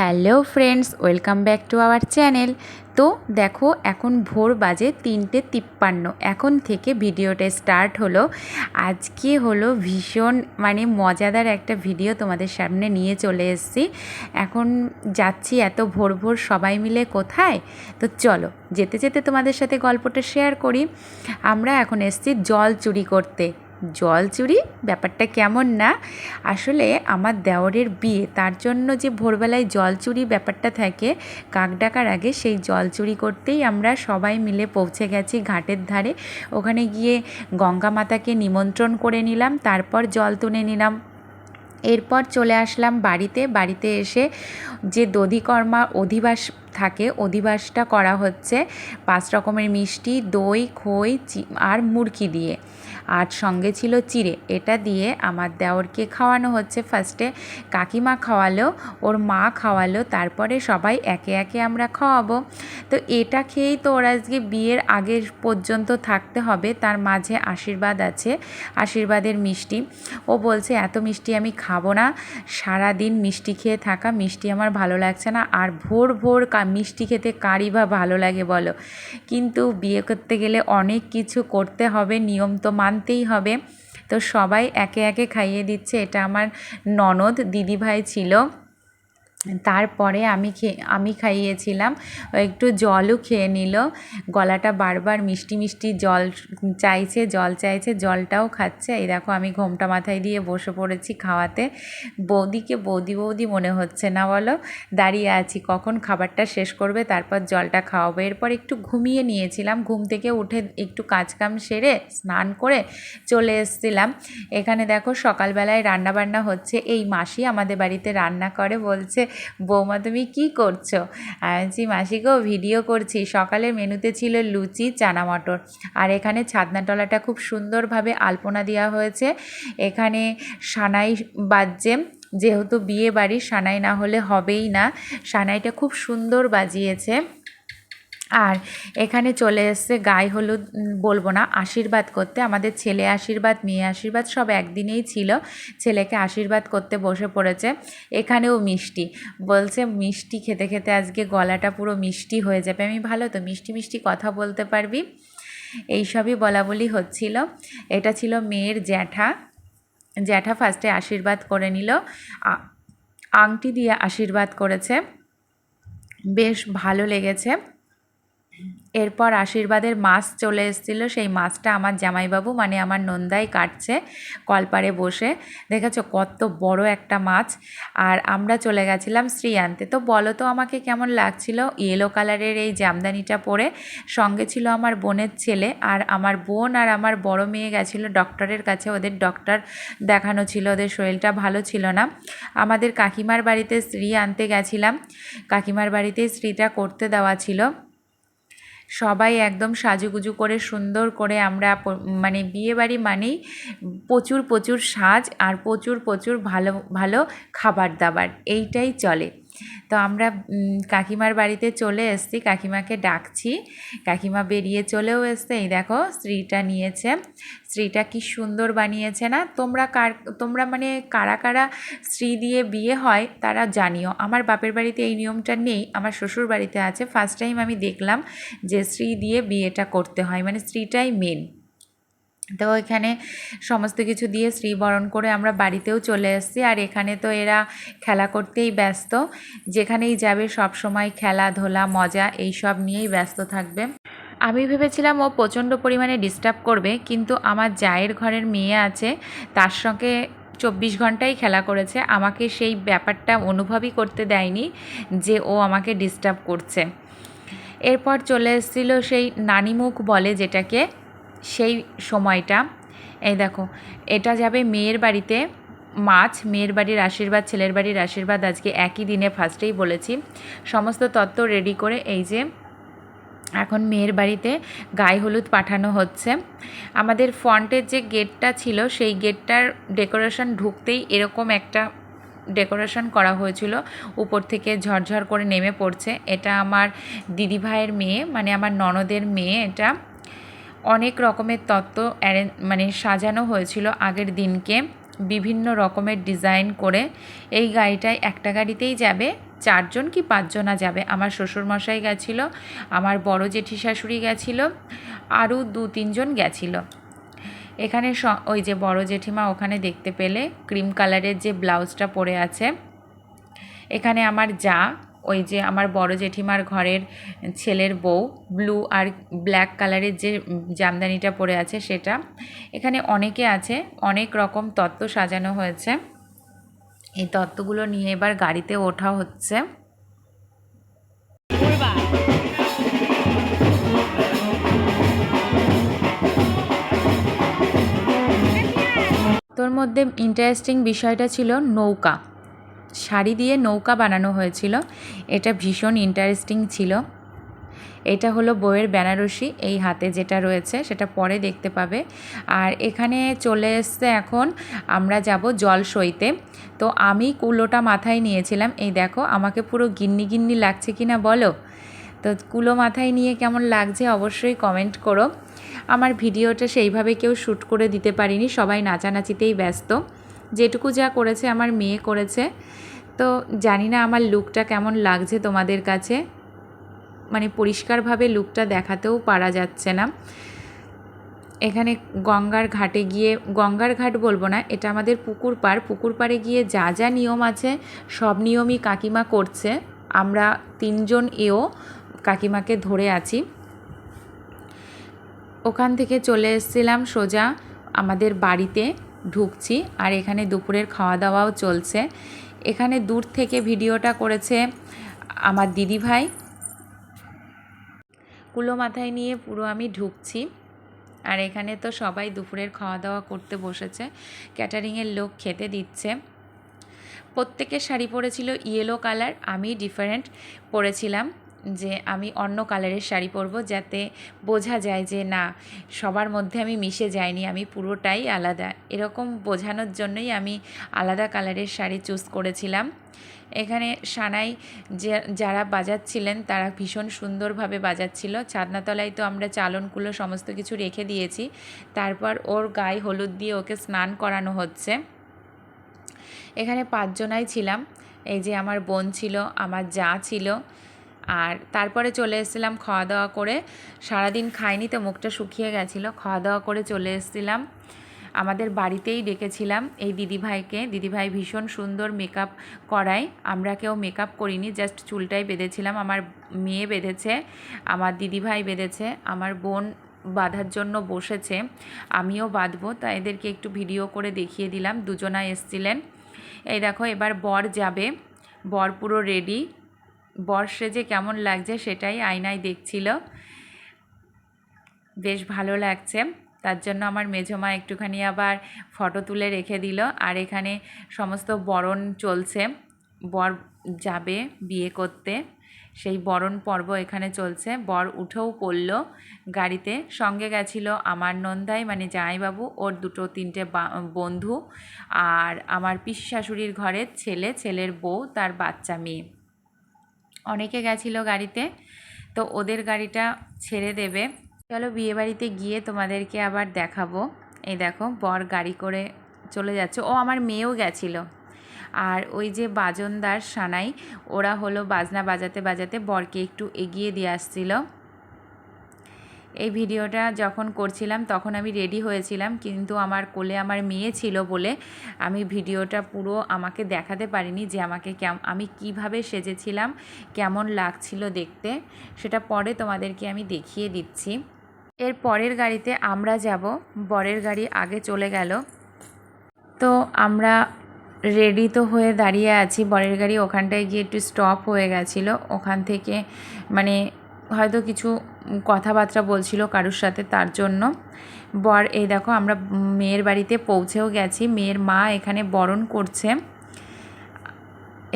Hello friends, welcome back to our channel. তো দেখো, এখন ভোর বাজে তিনটে তিপ্পান্ন। এখন থেকে ভিডিওটা স্টার্ট হলো। আজকে হলো ভীষণ মানে মজাদার একটা ভিডিও তোমাদের সামনে নিয়ে চলে এসেছি। এখন যাচ্ছি এত ভোর ভোর সবাই মিলে কোথায়? তো চলো, যেতে যেতে তোমাদের সাথে গল্পটা শেয়ার করি। আমরা এখন এসেছি জল চুরি করতে। জল চুরি? ব্যাপারটা কেমন না? আসলে আমার দেওরের বিয়ে, তার জন্য যে ভোরবেলায় জল চুরি ব্যাপারটা থাকে, কাক ডাকার আগে সেই জল চুরি করতেই আমরা সবাই মিলে পৌঁছে গেছি ঘাটের ধারে। ওখানে গিয়ে গঙ্গা মাতাকে নিমন্ত্রণ করে নিলাম, তারপর জল তুলে নিলাম। এরপর চলে আসলাম বাড়িতে। বাড়িতে এসে যে দধিকর্মা অধিবাস থাকে, অধিবাসটা করা হচ্ছে পাঁচ রকমের মিষ্টি, দই, খই আর মুরকি দিয়ে। আর সঙ্গে ছিল চিড়ে। এটা দিয়ে আমার দেওরকে খাওয়ানো হচ্ছে ফার্স্টে কাকিমা খাওয়ালো, ওর মা খাওয়ালো, তারপরে সবাই একে একে আমরা খাওয়াবো। তো এটা খেয়েই তো ওর আজকে বিয়ের আগের পর্যন্ত থাকতে হবে, তার মাঝে আশীর্বাদ আছে, আশীর্বাদের মিষ্টি। ও বলছে, এত মিষ্টি আমি খাব না সারা দিন মিষ্টি খেয়ে থাকা, মিষ্টি আমার ভালো লাগছে না, আর ভোর ভোর মিষ্টি খেতে কারই বা ভালো লাগে বলো। কিন্তু বিয়ে করতে গেলে অনেক কিছু করতে হবে, নিয়ম তো মানতেই হবে। তো সবাই একে একে খাইয়ে দিচ্ছে এটা আমার ননদ দিদিভাই ছিল। তারপরে আমি খেয়ে আমি খাইয়েছিলাম, একটু জলও খেয়ে নিল। গলাটা বারবার মিষ্টি মিষ্টি জল চাইছে জল চাইছে, জলটাও খাচ্ছে। এই দেখো আমি ঘোমটা মাথায় দিয়ে বসে পড়েছি খাওয়াতে। বৌদিকে বৌদি বৌদি মনে হচ্ছে না বলো। দাঁড়িয়ে আছি, কখন খাবারটা শেষ করবে, তারপর জলটা খাওয়াবো। এরপর একটু ঘুমিয়ে নিয়েছিলাম। ঘুম থেকে উঠে একটু কাজকাম সেরে স্নান করে চলে এসেছিলাম। এখানে দেখো সকালবেলায় রান্নাবান্না হচ্ছে। এই মাসি আমাদের বাড়িতে রান্না করে, বলছে বৌমা, তুমি কি করছ? আমি মাসিকেও মাসি ভিডিও করছি। সকালে মেনুতে ছিল লুচি, চানা মটর। আর এখানে ছাদনাতলাটা খুব সুন্দরভাবে আলপনা দেওয়া হয়েছে। এখানে সানাই বাজছে। যেহেতু বিয়ে বাড়ি সানাই না হলে হবেই না। সানাইটা খুব সুন্দর বাজিয়েছে। আর এখানে চলে এসছে গায়ে হলুদ বলব না, আশীর্বাদ করতে। আমাদের ছেলে আশীর্বাদ, মেয়ে আশীর্বাদ সব একদিনেই ছিল। ছেলেকে আশীর্বাদ করতে বসে পড়েছে। এখানেও মিষ্টি। বলছে, মিষ্টি খেতে খেতে আজকে গলাটা পুরো মিষ্টি হয়ে যাবে। আমি, ভালো তো, মিষ্টি মিষ্টি কথা বলতে পারবি? এইসবই বলা বলি হচ্ছিল। এটা ছিল মেয়ের জ্যাঠা। জ্যাঠা ফার্স্টে আশীর্বাদ করে নিল। আংটি দিয়ে আশীর্বাদ করেছে। বেশ ভালো লেগেছে। এরপর আশীর্বাদের মাছ চলে এসেছিল। সেই মাছটা আমার জামাইবাবু মানে আমার নন্দাই কাটছে কলপারে বসে। দেখেছ কত বড় একটা মাছ। আর আমরা চলে গেছিলাম শ্রী আনতে। তো বলো তো আমাকে কেমন লাগছিল? ইয়েলো কালারের এই জামদানিটা পরে। সঙ্গে ছিল আমার বোনের ছেলে আর আমার বোন আর আমার বড় মেয়ে গেছিল ডক্টরের কাছে। ওদের ডক্টর দেখানো ছিল, ওদের শরীরটা ভালো ছিল না। আমাদের কাকিমার বাড়িতে স্ত্রী আনতে গেছিলাম। কাকিমার বাড়িতে স্ত্রীটা করতে দেওয়া ছিল। সবাই একদম সাজুগুজু করে, সুন্দর করে আমরা মানে বিয়েবাড়ি মানেই প্রচুর প্রচুর সাজ আর প্রচুর প্রচুর ভালো ভালো খাবার দাবার। এইটাই চলে। তো আমরা কাকিমার বাড়িতে চলে এসছি, কাকিমাকে ডাকছি। কাকিমা বেরিয়ে চলেও এসছে। এই দেখো, স্ত্রীটা নিয়েছে। স্ত্রীটা কি সুন্দর বানিয়েছে না? তোমরা কার, তোমরা মানে কারা কারা স্ত্রী দিয়ে বিয়ে হয় তারা জানিও। আমার বাপের বাড়িতে এই নিয়মটা নেই, আমার শ্বশুর বাড়িতে আছে। ফার্স্ট টাইম আমি দেখলাম যে স্ত্রী দিয়ে বিয়েটা করতে হয়। মানে স্ত্রীটাই মেন তো এখানে সমস্ত কিছু দিয়ে শ্রীবরণ করে আমরা বাড়িতেও চলে এসেছি আর এখানে তো এরা খেলা করতেই ব্যস্ত। যেখানেই যাবে সব সময় খেলাধুলা মজা এই সব নিয়েই ব্যস্ত থাকবে। আমি ভেবেছিলাম ও প্রচণ্ড পরিমাণে ডিস্টার্ব করবে, কিন্তু আমার জায়ের ঘরের মেয়ে আছে, তার সঙ্গে চব্বিশ ঘন্টাই খেলা করেছে। আমাকে সেই ব্যাপারটা অনুভবই করতে দেয়নি যে ও আমাকে ডিস্টার্ব করছে। এরপর চলে এসেছিল সেই নানিমুখ বলে যেটাকে সেই সময়টা। এই দেখো, এটা যাবে মেয়ের বাড়িতে মাছ, মেয়ের বাড়ির আশীর্বাদ, ছেলের বাড়ির আশীর্বাদ আজকে একই দিনে ফার্স্টেই বলেছি। সমস্ত তত্ত্ব রেডি করে এই যে এখন মেয়ের বাড়িতে গায়ে হলুদ পাঠানো হচ্ছে। আমাদের ফ্রন্টের যে গেটটা ছিল, সেই গেটটার ডেকোরেশন ঢুকতেই এরকম একটা ডেকোরেশন করা হয়েছিল। উপর থেকে ঝরঝর করে নেমে পড়ছে। এটা আমার দিদিভাইয়ের মেয়ে মানে আমার ননদের মেয়ে এটা। অনেক রকমের তত্ত্ব অ্যারেঞ্জ মানে সাজানো হয়েছিল আগের দিনকে। বিভিন্ন রকমের ডিজাইন করে এই গাড়িটায় একটা গাড়িতেই যাবে, চারজন কি পাঁচজনা যাবে? আমার শ্বশুরমশাই গেছিল, আমার বড় জেঠি শাশুড়ি গেছিল, আরও দু তিনজন গেছিল। এখানে ওই যে বড় জেঠিমা ওখানে দেখতে পেলে ক্রিম কালারের যে ব্লাউজটা পরে আছে। এখানে আমার যা ওই যে আমার বড় জেঠিমার ঘরের ছেলের বউ ব্লু আর ব্ল্যাক কালারের যে জামদানিটা পরে আছে সেটা। এখানে অনেকে আছে, অনেক রকম তত্ত্ব সাজানো হয়েছে। এই তত্ত্বগুলো নিয়ে এবার গাড়িতে ওঠা হচ্ছে। তোর মধ্যে ইন্টারেস্টিং বিষয়টা ছিল নৌকা। শাড়ি দিয়ে নৌকা বানানো হয়েছিল। এটা ভীষণ ইন্টারেস্টিং ছিল। এটা হলো বইয়ের বেনারসি, এই হাতে যেটা রয়েছে সেটা পরে দেখতে পাবে। আর এখানে চলে এসছে এখন, আমরা যাব জল সইতে তো আমি কুলোটা মাথায় নিয়েছিলাম, এই দেখো, আমাকে পুরো গিন্নি গিন্নি লাগছে কি না বলো? তো কুলো মাথায় নিয়ে কেমন লাগছে অবশ্যই কমেন্ট করো। আমার ভিডিওটা সেইভাবে কেউ শ্যুট করে দিতে পারিনি, সবাই নাচানাচিতেই ব্যস্ত। যেটুকু যা করেছে আমার মেয়ে করেছে। তো জানি না আমার লুকটা কেমন লাগছে তোমাদের কাছে। মানে পরিষ্কারভাবে লুকটা দেখাতেও পারা যাচ্ছে না। এখানে গঙ্গার ঘাটে গিয়ে, গঙ্গার ঘাট বলব না, এটা আমাদের পুকুর পাড় পুকুর পাড়ে গিয়ে যা যা নিয়ম আছে, সব নিয়মই কাকিমা করছে। আমরা তিনজন এও কাকিমাকে ধরে আছি। ওখান থেকে চলে এসেছিলাম সোজা আমাদের বাড়িতে। ঢুকছি আর এখানে দুপুরের খাওয়া দাওয়াও চলছে। এখানে দূর থেকে ভিডিওটা করেছে আমার দিদি ভাই কুলো মাথায় নিয়ে পুরো আমি ঢুকছি। আর এখানে তো সবাই দুপুরের খাওয়া দাওয়া করতে বসেছে। ক্যাটারিংয়ের লোক খেতে দিচ্ছে। প্রত্যেকের শাড়ি পরেছিল ইয়েলো কালার, আমি ডিফারেন্ট পরেছিলাম। যে আমি অন্য কালারের শাড়ি পরবো যাতে বোঝা যায় যে না, সবার মধ্যে আমি মিশে যাইনি, আমি পুরোটাই আলাদা। এরকম বোঝানোর জন্যই আমি আলাদা কালারের শাড়ি চুজ করেছিলাম। এখানে সানাই যে, যারা বাজাচ্ছিলেন তারা ভীষণ সুন্দরভাবে বাজাচ্ছিল। ছাদনাতলায় তো আমরা চালনগুলো সমস্ত কিছু রেখে দিয়েছি। তারপর ওর গায়ে হলুদ দিয়ে ওকে স্নান করানো হচ্ছে। এখানে পাঁচজনাই ছিলাম। এই যে আমার বোন ছিল, আমার যা ছিল আর তারপরে চলে এসেছিলাম খাওয়া দাওয়া করে। সারাদিন খাইনি তো মুখটা শুকিয়ে গেছিল। খাওয়া দাওয়া করে চলে এসেছিলাম। আমাদের বাড়িতেই ডেকেছিলাম এই দিদিভাইকে। দিদিভাই ভীষণ সুন্দর মেকআপ করায়। আমরা কেউ মেকআপ করিনি জাস্ট চুলটাই বেঁধেছিলাম। আমার মেয়ে বেঁধেছে, আমার দিদিভাই বেঁধেছে, আমার বোন বাঁধার জন্য বসেছে। আমিও বাঁধবো, তাই এদেরকে একটু ভিডিও করে দেখিয়ে দিলাম। দুজনা এসছিলেন। এই দেখো, এবার বর যাবে। বর পুরো রেডি বর সেজে কেমন লাগছে সেটাই আয়নায় দেখছিল। বেশ ভালো লাগছে। তার জন্য আমার মেঝোমা একটুখানি আবার ফটো তুলে রেখে দিল। আর এখানে সমস্ত বরণ চলছে। বর যাবে বিয়ে করতে। সেই বরণ পর্ব এখানে চলছে। বর উঠেও পড়ল গাড়িতে। সঙ্গে গেছিল আমার নন্দাই মানে জামাইবাবু, ওর দুটো তিনটে বন্ধু। আর আমার পিসি শাশুড়ির ঘরের ছেলে, ছেলের বউ, তার বাচ্চা মেয়ে। অনেকে গেছিল গাড়িতে, তো ওদের গাড়িটা ছেড়ে দেবে। চলো বিয়েবাড়িতে গিয়ে তোমাদেরকে আবার দেখাবো। এই দেখো, বর গাড়ি করে চলে যাচ্ছে। ও আমার মেয়েও গেছিল। আর ওই যে বাজনদার সানাই, ওরা হলো বাজনা বাজাতে বাজাতে বরকে একটু এগিয়ে দিয়ে আসছিল। এই ভিডিওটা যখন করছিলাম, তখন আমি রেডি হয়েছিলাম। কিন্তু আমার কোলে আমার মেয়ে ছিল বলে আমি ভিডিওটা পুরো আমাকে দেখাতে পারিনি যে আমাকে আমি কীভাবে সেজেছিলাম, কেমন লাগছিল দেখতে। সেটা পরে তোমাদেরকে আমি দেখিয়ে দিচ্ছি। এর পরের গাড়িতে আমরা যাব। বরের গাড়ি আগে চলে গেল। তো আমরা রেডি তো হয়ে দাঁড়িয়ে আছি। বরের গাড়ি ওখানটায় গিয়ে একটু স্টপ হয়ে গেছিল। ওখান থেকে মানে হয়তো কিছু কথাবার্তা বলছিল কারুর সাথে তার জন্য। বর, এই দেখো আমরা মেয়ের বাড়িতে পৌঁছেও গেছি। মেয়ের মা এখানে বরণ করছে।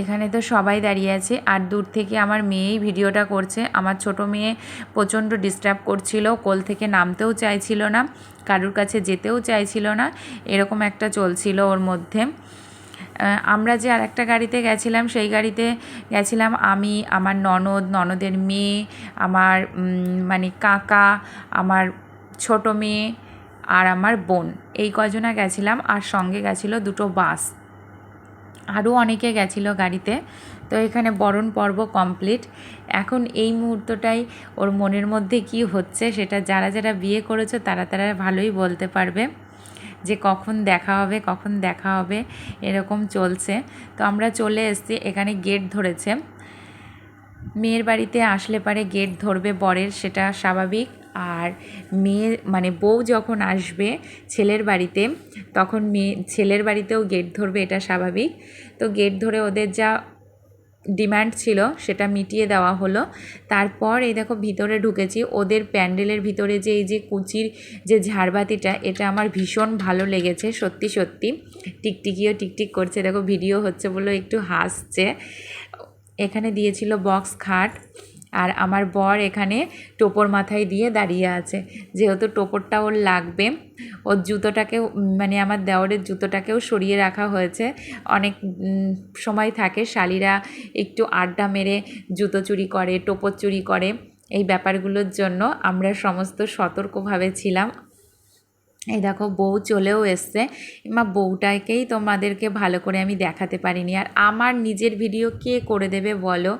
এখানে তো সবাই দাঁড়িয়ে আছে। আর দূর থেকে আমার মেয়েই ভিডিওটা করছে। আমার ছোট মেয়ে প্রচণ্ড ডিস্টার্ব করছিল, কোল থেকে নামতেও চাইছিল না, কারুর কাছে যেতেও চাইছিল না। এরকম একটা চলছিল ওর মধ্যে। আমরা যে আর একটা গাড়িতে গেছিলাম, সেই গাড়িতে গেছিলাম আমি, আমার ননদ, ননদের মেয়ে, আমার মানে কাকা, আমার ছোট মেয়ে আর আমার বোন। এই কজনা গেছিলাম আর সঙ্গে গেছিল দুটো বাস। আরও অনেকে গেছিল গাড়িতে। তো এখানে বরণ পর্ব কমপ্লিট। এখন এই মুহূর্তটাই ওর মনের মধ্যে কি হচ্ছে, সেটা যারা যারা বিয়ে করেছ তারা তারা ভালোই বলতে পারবে। যে কখন দেখা হবে, কখন দেখা হবে, এরকম চলছে। তো আমরা চলে এসেছি, এখানে গেট ধরেছে। মেয়ের বাড়িতে আসলে পারে গেট ধরবে বরের, সেটা স্বাভাবিক। আর মেয়ে মানে বউ যখন আসবে ছেলের বাড়িতে, তখন মেয়ে, ছেলের বাড়িতেও গেট ধরবে, এটা স্বাভাবিক। তো গেট ধরে ওদের যা ডিমান্ড ছিল, সেটা মিটিয়ে দেওয়া হলো। তারপর এই দেখো ভিতরে ঢুকেছি, ওদের প্যান্ডেলের ভিতরে যে এই যে কুচির যে ঝাড়বাতিটা, এটা আমার ভীষণ ভালো লেগেছে, সত্যি সত্যি। টিকটিকিও টিকটিক করছে, দেখো ভিডিও হচ্ছে বলে একটু হাসছে। এখানে দিয়েছিল বক্স খাট। আর আমার বর এখানে টোপর মাথায় দিয়ে দাঁড়িয়ে আছে। যেহেতু টোপরটা ওর লাগবে, ওর জুতোটাকেও মানে আমার দেওরের জুতোটাকেও সরিয়ে রাখা হয়েছে। অনেক সময় থাকে শালিরা একটু আড্ডা মেরে জুতো চুরি করে, টোপর চুরি করে। এই ব্যাপারগুলোর জন্য আমরা সমস্ত সতর্কভাবে ছিলাম। এই দেখো, বউ চলেও এসছে। মা, বউটাকেই তোমাদেরকে ভালো করে আমি দেখাতে পারিনি। আর আমার নিজের ভিডিও কে করে দেবে বলো?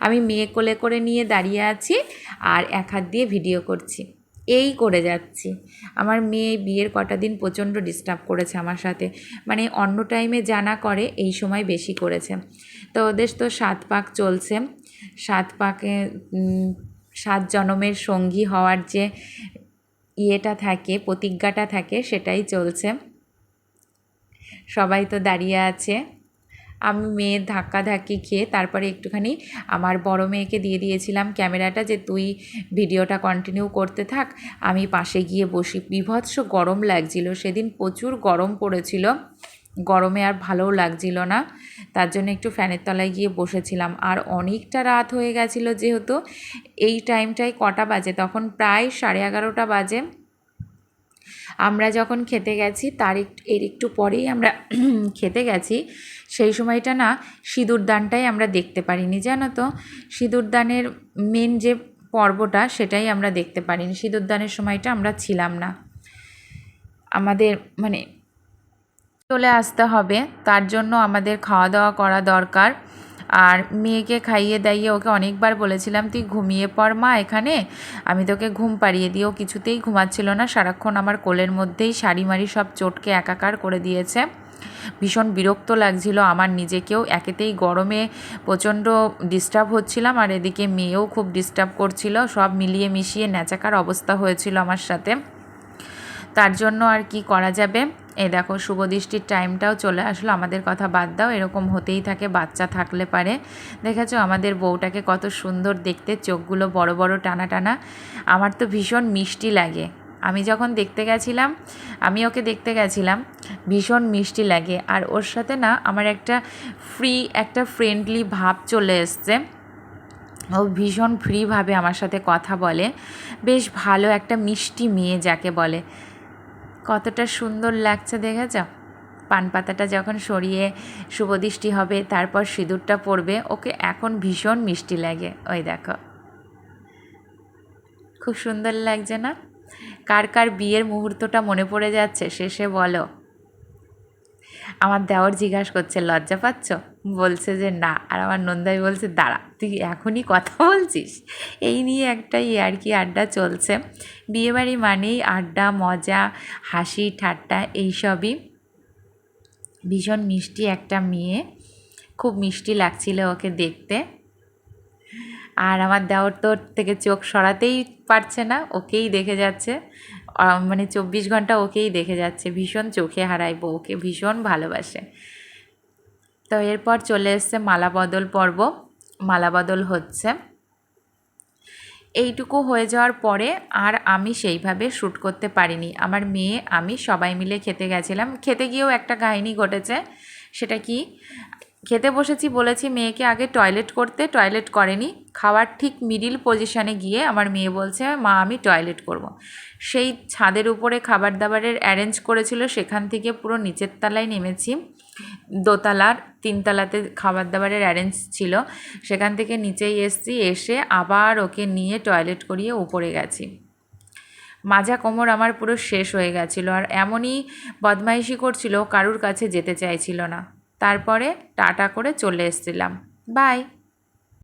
আমি মেয়ে কোলে করে নিয়ে দাঁড়িয়ে আছি আর এক হাত দিয়ে ভিডিও করছি। এই করে যাচ্ছি। আমার মেয়ে বিয়ের কটা দিন প্রচণ্ড ডিস্টার্ব করেছে আমার সাথে। মানে অন্য টাইমে জানা করে, এই সময় বেশি করেছে। তো ওদের তো সাত পাক চলছে। সাত পাকে সাত জনমের সঙ্গী হওয়ার যে ইয়েটা থাকে, প্রতিজ্ঞাটা থাকে, সেটাই চলছে। সবাই তো দাঁড়িয়ে আছে। আমি মেয়ের ধাক্কাধাক্কি খেয়ে তারপরে একটুখানি আমার বড় মেয়েকে দিয়ে দিয়েছিলাম ক্যামেরাটা যে তুই ভিডিওটা কন্টিনিউ করতে থাক। আমি পাশে গিয়ে বসি। বিভৎস গরম লাগছিল। সেদিন প্রচুর গরম পড়েছিল। গরমে আর ভালোও লাগছিল না। তার জন্য একটু ফ্যানের তলায় গিয়ে বসেছিলাম। আর অনেকটা রাত হয়ে গেছিল যেহেতু। এই টাইমটায় কটা বাজে? তখন প্রায় সাড়ে এগারোটা বাজে। আমরা যখন খেতে গেছি, তার একটু এর একটু পরেই আমরা খেতে গেছি, সেই সময়টা না সিঁদুরদানটাই আমরা দেখতে পারিনি, জানো তো? সিঁদুরদানের মেন যে পর্বটা সেটাই আমরা দেখতে পারিনি সিঁদুরদানের সময়টা আমরা ছিলাম না। আমাদের মানে চলে আসতে হবে, তার জন্য আমাদের খাওয়া দাওয়া করা দরকার। আর মেয়েকে খাইয়ে দাইয়ে ওকে অনেকবার বলেছিলাম, তুই ঘুমিয়ে পড় মা এখানে। আমি তোকে ঘুম পাড়িয়ে দিই। ও কিছুতেই ঘুমাচ্ছিল না। সারাক্ষণ আমার কোলের মধ্যেই শাড়ি মারি সব চোটকে একাকার করে দিয়েছে। ভীষণ বিরক্ত লাগছিল আমার নিজেকেও। একেতেই গরমে প্রচণ্ড ডিস্টার্ব হচ্ছিলাম আর এদিকে মেয়েও খুব ডিস্টার্ব করছিল। সব মিলিয়ে মিশিয়ে ন্যাচাকার অবস্থা হয়েছিল আমার সাথে। তার জন্য আর কি করা যাবে? এই দেখো, শুভদৃষ্টির টাইমটাও চলে আসলো। আমাদের কথা বাদ দাও, এরকম হতেই থাকে, বাচ্চা থাকলে পারে। দেখেছ, আমাদের বউটাকে কত সুন্দর দেখতে, চোখগুলো বড় বড়, টানা টানা। আমার তো ভীষণ মিষ্টি লাগে। আমি যখন দেখতে গেছিলাম, আমি ওকে দেখতে গেছিলাম, ভীষণ মিষ্টি লাগে। আর ওর সাথে না, আমার একটা ফ্রি একটা ফ্রেন্ডলি ভাব চলে এসছে। ও ভীষণ ফ্রিভাবে আমার সাথে কথা বলে। বেশ ভালো একটা মিষ্টি মেয়ে যাকে বলে। কতটা সুন্দর লাগছে দেখেছ? পান পাতাটা যখন সরিয়ে শুভদৃষ্টি হবে, তারপর সিঁদুরটা পড়বে ওকে এখন ভীষণ মিষ্টি লাগে। ওই দেখো। খুব সুন্দর লাগছে না? কার কার বিয়ের মুহূর্তটা মনে পড়ে যাচ্ছে, শেষে বলো। আমার দেওয়ার জিজ্ঞাসা করছে, লজ্জা পাচ্ছ? বলছে যে, না। আর আমার নন্দাই বলছে, দাঁড়া, তুই এখনই কথা বলছিস? এই নিয়ে একটা আর কি আড্ডা চলছে। বিয়েবাড়ি মানেই আড্ডা, মজা, হাসি, ঠাট্টা, এইসবই। ভীষণ মিষ্টি একটা মেয়ে। খুব মিষ্টি লাগছিল ওকে দেখতে। আর আমার দেওয়ার তোর থেকে চোখ সরাতেই পারছে না, ওকেই দেখে যাচ্ছে। মানে চব্বিশ ঘণ্টা ওকেই দেখে যাচ্ছে, ভীষণ চোখে হারায় বউকে ভীষণ ভালোবাসে। তো এরপর চলে এসছে মালা বদল পর্ব। মালা বদল হচ্ছে, এইটুকু হয়ে যাওয়ার পরে আর আমি সেইভাবে শ্যুট করতে পারিনি। আমার মেয়ে, আমি সবাই মিলে খেতে গেছিলাম। খেতে গিয়েও একটা কাহিনী ঘটেছে, সেটা কি? খেতে বসেছি, বলেছি মেয়েকে আগে টয়লেট করতে। টয়লেট করেনি। খাওয়ার ঠিক মিডিল পজিশানে গিয়ে আমার মেয়ে বলছে, মা, আমি টয়লেট করব। সেই ছাদের উপরে খাবার দাবারের অ্যারেঞ্জ করেছিল। সেখান থেকে পুরো নিচের তলায় নেমেছি। দোতলার তিনতলাতে খাবার দাবারের অ্যারেঞ্জ ছিল। সেখান থেকে নিচেই এসছি, এসে আবার ওকে নিয়ে টয়লেট করিয়ে উপরে গেছি। মাজা কোমর আমার পুরো শেষ হয়ে গেছিল। আর এমনই বদমাইশি করছিল, কারুর কাছে যেতে চাইছিল না। তারপরে টাটা করে চলে এসেছিলাম। বাই।